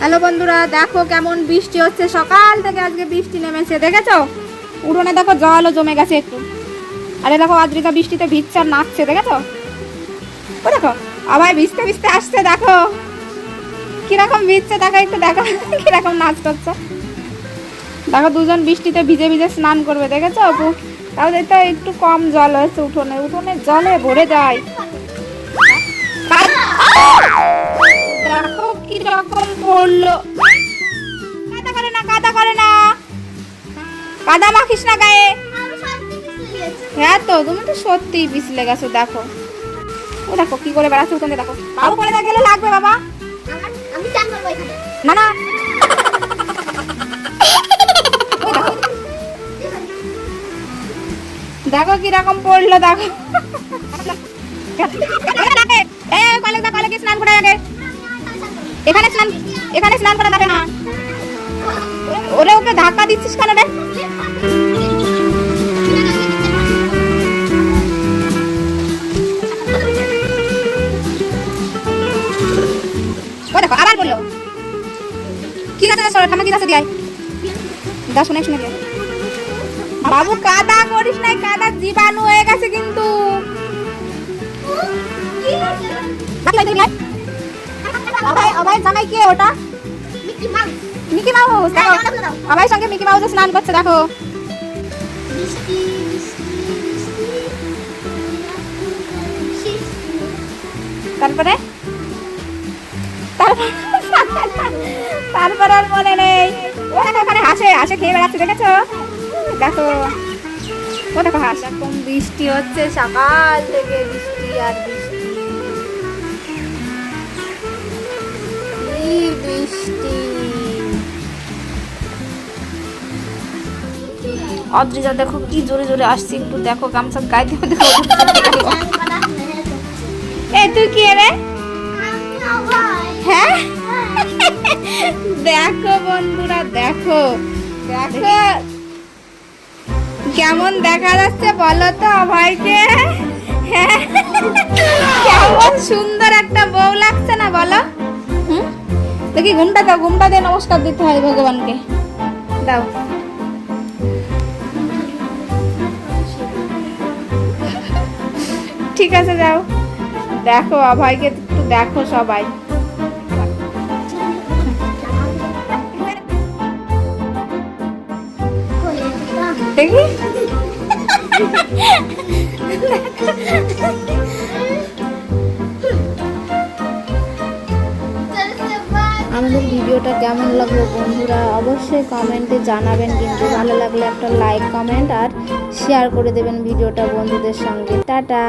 Hello বন্ধুরা, দেখো কেমন বৃষ্টি হচ্ছে। সকাল থেকে আজকে বৃষ্টি নেমেছে, দেখেছ? উঠোনে দেখো জলও জমে গেছে একটু। আরে দেখো আদ্রিকা বৃষ্টিতে ভিজছে আর নাচছে, দেখেছ? ও দেখো, আবার ভিজতে ভিজতে আসছে, দেখো। কীরকম ভিজছে, দেখো একটু দেখো, কীরকম নাচ করছে। দেখো, দুজন বৃষ্টিতে ভিজে ভিজে স্নান করবে, দেখেছ অপু তাহলে তো একটু কম জল হয়েছে উঠোনে। উঠোনে জলে ভরে যায়। দেখো কীরকম পড়ল কাদা করে না, কাদা করে না। কাদা মাখিস না গায়ে। হ্যাঁ তো, তুমি তো সত্যিই পিছলে গেছো, দেখো। ও দেখো কি করে বেড়াচ্ছে উঠোনে দেখো। বাবু করে না গেলে লাগবে বাবা। না না। দেখো। কীরকম পড়ল, দেখো। এখানে স্নান এখানে স্নান করা যাবে না। ওরে ওকে ধাক্কা দিচ্ছিস কেন রে? ও দেখো বলল। কি বাবু, কাদা করিস নাই, কাদা জীবাণু হয়ে গেছে কিন্তু। কে ওটা? মিকি মাউস দেখো হ্যাঁ, দেখো। অভয়ের সঙ্গে মিকি মাউস স্নান করছে দেখো। তারপরে? তারপর আর মনে নেই। ও ওখানে হাসে হাসে খেয়ে বেড়াচ্ছে দেখেছ? দেখো। ও দেখো হাস। এরকম বৃষ্টি হচ্ছে সকাল থেকে বৃষ্টি আর বৃষ্টি। বৃষ্টি। অদ্রিজা দেখো, কি জোরে জোরে আসছে, একটু দেখো, গামছা গায়ে দিয়ে দেখো। এ, তুই কি রে? হ্যাঁ? দেখো বন্ধুরা, দেখো। দেখো। কেমন দেখা যাচ্ছে বলো তো, অভয়কে? হ্যাঁ? কেমন সুন্দর একটা বউ লাগছে না, বলো। দেখি, ঘুমটা দাও, ঘুমটা দিয়ে নমস্কার দিতে হয় ভগবানকে। দাও। ঠিক আছে, যাও। দেখো, অভয়কে একটু দেখো সবাই। আমাদের ভিডিওটা কেমন লাগল বন্ধুরা? অবশ্যই কমেন্টে জানাবেন, কিন্তু ভালো লাগলে একটা লাইক, কমেন্ট আর শেয়ার করে দেবেন ভিডিওটা বন্ধুদের সঙ্গে। টাটা!